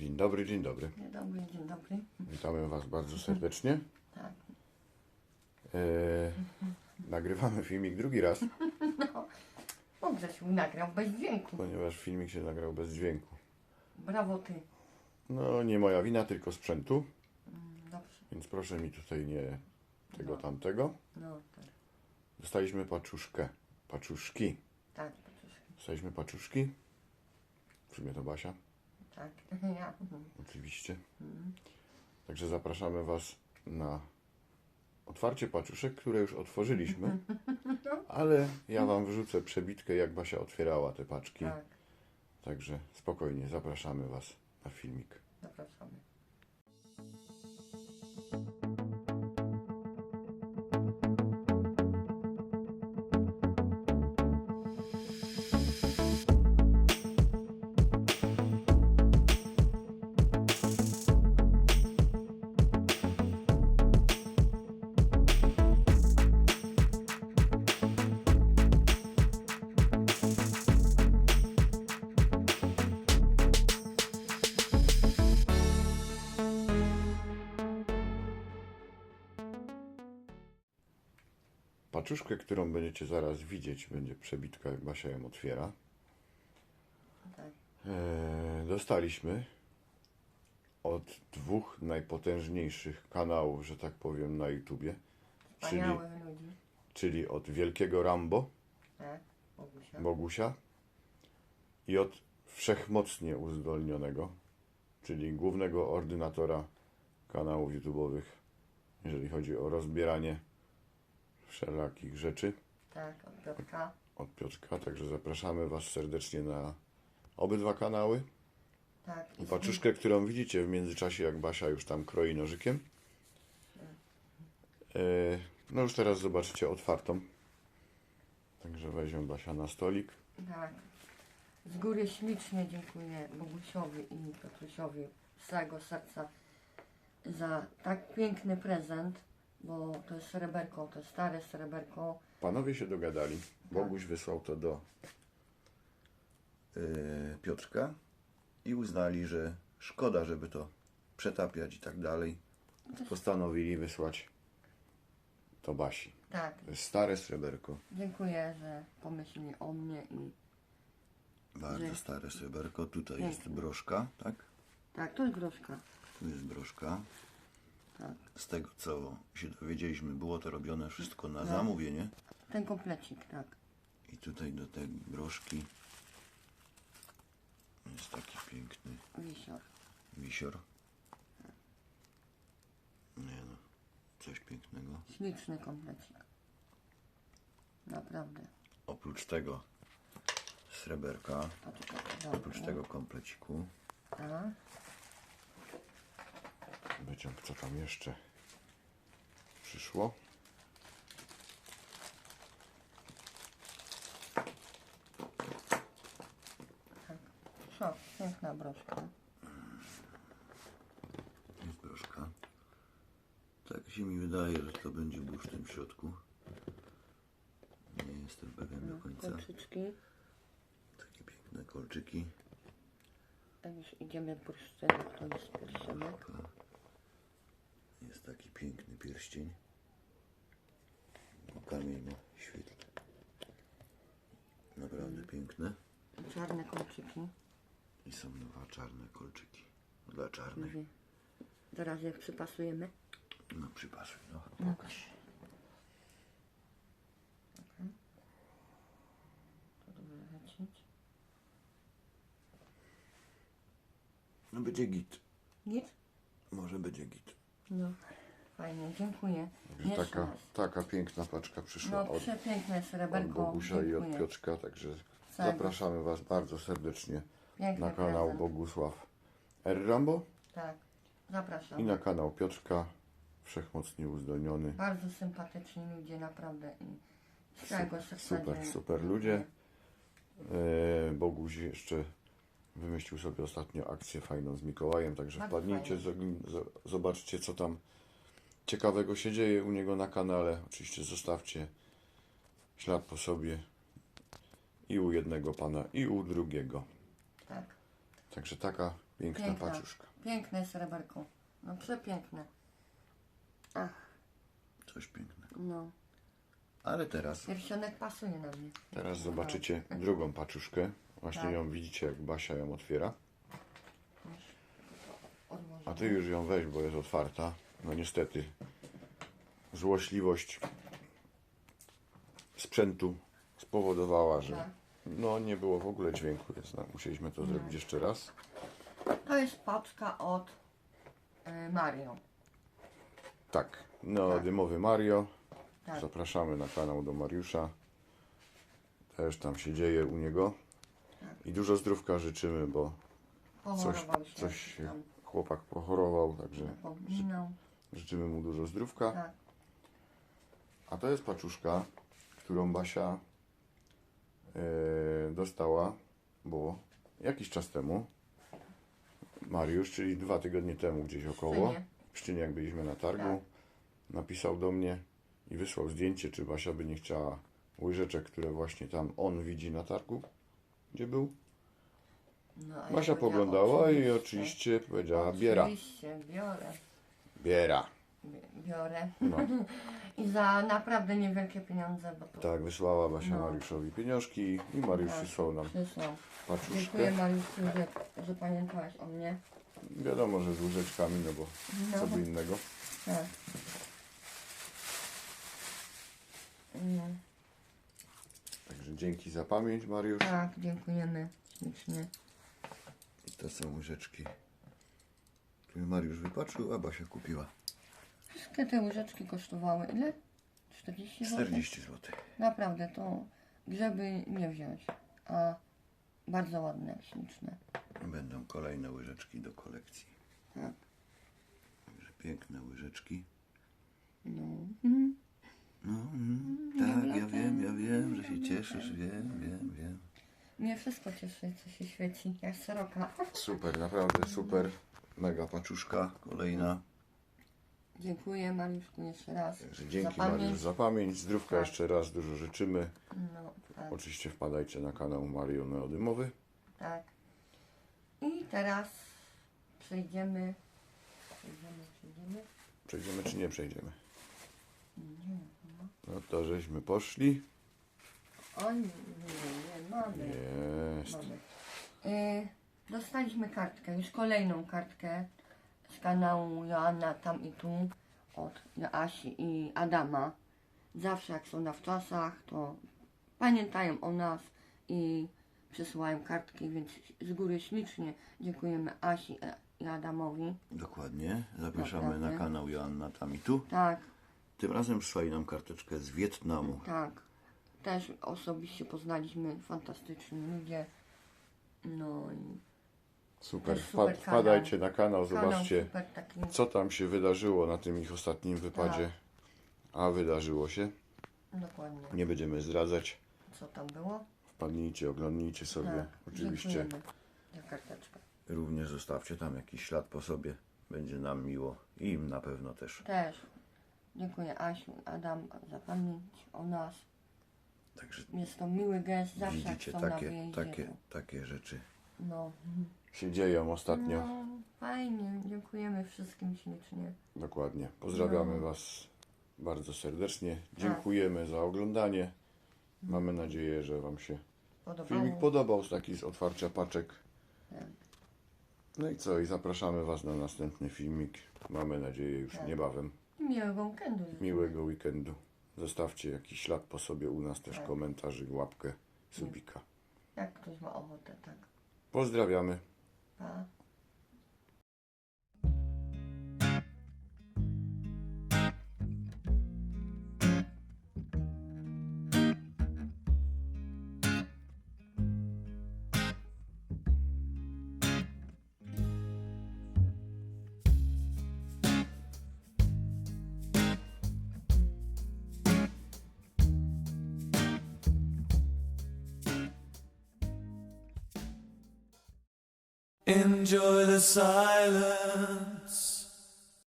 Dzień dobry, dzień dobry. Dzień dobry, dzień dobry. Witamy Was bardzo serdecznie. Tak. E, nagrywamy filmik drugi raz, O, Grzesiu nagrał bez dźwięku. ponieważ filmik się nagrał bez dźwięku. Brawo ty. No, nie moja wina, tylko sprzętu, Mm, Dobrze. więc proszę mi tutaj nie tego, No. tamtego. No tak. Dostaliśmy paczuszkę, paczuszki. Tak, paczuszki. Dostaliśmy paczuszki. W sumie to Basia, Tak. Ja. mhm. oczywiście. Mm. Także zapraszamy Was na otwarcie paczuszek, które już otworzyliśmy. Ale ja Wam wrzucę przebitkę, jak Basia otwierała te paczki. Tak. Także spokojnie, zapraszamy Was na filmik. Zapraszamy. Paczuszkę, którą będziecie zaraz widzieć, będzie przebitka, jak Basia ją otwiera. Tak. Eee, dostaliśmy od dwóch najpotężniejszych kanałów, że tak powiem, na YouTubie. Czyli, Wspaniałych ludzi. czyli od Wielkiego Rambo, Tak. Bogusia. Bogusia i od Wszechmocnie Uzdolnionego, czyli głównego ordynatora kanałów YouTube'owych, jeżeli chodzi o rozbieranie wszelakich rzeczy Tak, od Piotrka. od Piotrka. Także zapraszamy Was serdecznie na obydwa kanały. Tak. I paczuszkę, którą widzicie w międzyczasie, jak Basia już tam kroi nożykiem. E, No już teraz zobaczycie otwartą. Także weźmie Basia na stolik. Tak. Z góry ślicznie dziękuję Bogusiowi i Piotrusiowi z całego serca za tak piękny prezent, bo to jest sreberko, to jest stare sreberko. Panowie się dogadali. Boguś wysłał to do y, Piotrka i uznali, że szkoda, żeby to przetapiać i tak dalej. Postanowili wysłać to Basi. Tak, To jest stare sreberko. dziękuję, że pomyśleli o mnie i Bardzo Że- stare sreberko. Tutaj jest broszka, tak? tak, to jest groszka. Tu jest broszka. Tak. Z tego co się dowiedzieliśmy, było to robione wszystko na No. zamówienie. Ten komplecik, tak. I tutaj do tej broszki jest taki piękny Wisior. wisior. Nie no, coś pięknego. Śliczny komplecik. Naprawdę. Oprócz tego sreberka, oprócz tego kompleciku, Tak. Wyciąg, co tam jeszcze przyszło. Co? Piękna broszka. Jest broszka. Tak się mi wydaje, że to będzie bursztyn w środku. Nie jestem pewien do końca. Kolczyczki. Takie piękne kolczyki. Jak już idziemy bursztynu, to jest pierścionek. Jest taki piękny pierścień. O, Kamień ma. Naprawdę piękne. Czarne kolczyki. I są dwa czarne kolczyki. Dla czarnych. Mówię. Zaraz je przypasujemy. No przypasuj, no. Pokaż. To dobrze. No będzie git. Nic? Może będzie git. No. Fajnie, dziękuję. Także Jeszcze taka, raz. taka piękna paczka przyszła No od, przepiękne od sreberko. Bogusia i od Dziękuję. Piotrka. Także zapraszamy Was bardzo serdecznie Piękny na kanał prezent. Bogusław R. Rambo Tak. Zapraszam. i na kanał Piotrka Wszechmocnie Uzdolniony. Bardzo sympatyczni ludzie, naprawdę. I z całego serca Super, dziękuję. super ludzie. E, Boguś jeszcze wymyślił sobie ostatnio akcję fajną z Mikołajem, także Bardzo wpadnijcie, zobaczcie co tam ciekawego się dzieje u niego na kanale. Oczywiście zostawcie ślad po sobie i u jednego pana, i u drugiego. Tak. Także taka Piękna, Piękna. paczuszka. Piękne sreberko. No przepiękne. Ach, Coś pięknego. no. Ale teraz Pierścionek pasuje na mnie. Teraz zobaczycie drugą paczuszkę. Właśnie Tak. ją widzicie, jak Basia ją otwiera. A ty już ją weź, bo jest otwarta. No niestety. Złośliwość sprzętu spowodowała, że Tak. no nie było w ogóle dźwięku, więc no, musieliśmy to zrobić jeszcze raz. To jest paczka od e, Mario. Tak, neodymowy Mario. Tak. Zapraszamy na kanał do Mariusza. Też tam się dzieje u niego. I dużo zdrówka życzymy, bo coś, Pochorował się. coś tam chłopak pochorował, także Pominął. życzymy mu dużo zdrówka. Tak. A to jest paczuszka, którą Basia e, dostała, bo jakiś czas temu Mariusz, czyli dwa tygodnie temu gdzieś około, w Szczynie jak byliśmy na targu, Tak. napisał do mnie i wysłał zdjęcie, czy Basia by nie chciała łyżeczek, które właśnie tam on widzi na targu, gdzie był. No, a ja Basia powiedziałam, poglądała i oczywiście powiedziała biera, Oczywiście, biorę. biera. Bi- Biorę. No. I za naprawdę niewielkie pieniądze, bo to Tak, wysłała Basia No. Mariuszowi pieniążki i Mariusz Tak. przysłał nam przysłał. paczuszkę. Dziękuję Mariuszu, że, że pamiętałeś o mnie. Wiadomo, że z łyżeczkami, no bo No. co by innego. Tak. Mm, Także dzięki za pamięć, Mariusz. tak, dziękujemy ślicznie. i to są łyżeczki, które Mariusz wypatrzył, a Basia kupiła. Wszystkie te łyżeczki kosztowały ile? 40 zł? 40 zł. Naprawdę, to grzeby nie wziąć. A bardzo ładne, śliczne. Będą kolejne łyżeczki do kolekcji. Tak. Także piękne łyżeczki. No. Mhm. No, mm, tak, ja wiem, ja wiem, że się cieszysz, wiem, wiem, wiem. Mnie wszystko cieszy, co się świeci, jak sroka. Super, naprawdę super. Mega Paczuszka kolejna. Dziękuję Mariuszku jeszcze raz. Także dzięki za. Mariusz za pamięć. Zdrówka Tak. jeszcze raz, dużo życzymy. No, tak, Oczywiście wpadajcie na kanał Mario Neodymowy. tak. I teraz przejdziemy. Przejdziemy, przejdziemy. Przejdziemy czy nie przejdziemy? No to żeśmy poszli. O nie, nie, mamy. Jest. mamy. Y, dostaliśmy kartkę, już kolejną kartkę z kanału Joanna tam i tu od Joasi i Adama. Zawsze jak są na wczasach, to pamiętają o nas i przesyłają kartki, więc z góry ślicznie dziękujemy Asi i Adamowi. Dokładnie. Zapraszamy Naprawdę. na kanał Joanna tam i tu. Tak, Tym razem przysłali nam karteczkę z Wietnamu. tak. Też osobiście poznaliśmy fantastyczni ludzie. No i Super. Super Wpad, wpadajcie na kanał, kanał zobaczcie taki. co tam się wydarzyło na tym ich ostatnim wypadzie. Tak. A wydarzyło się. Dokładnie. Nie będziemy zdradzać. Co tam było? Wpadnijcie, oglądnijcie sobie. Tak, Oczywiście. Również zostawcie tam jakiś ślad po sobie. Będzie nam miło. I im na pewno też. Też dziękuję Asiu, Adam za pamięć o nas. Także Jest to miły gest, zawsze jak widzicie są na takie, wyjeździe. takie, takie rzeczy. No. Się dzieją ostatnio. no, fajnie, dziękujemy wszystkim ślicznie. Dokładnie. Pozdrawiamy No. Was bardzo serdecznie. Dziękujemy za oglądanie. Mamy nadzieję, że Wam się Podobało. filmik podobał z taki z otwarcia paczek. Tak. No i co? I zapraszamy Was na następny filmik. Mamy nadzieję już Tak. niebawem. Miłego weekendu. życzę. Miłego weekendu. Zostawcie jakiś ślad po sobie u nas też Tak. komentarzyk, łapkę, subika. Jak ktoś ma ochotę, tak. Pozdrawiamy. Pa. Enjoy the silence.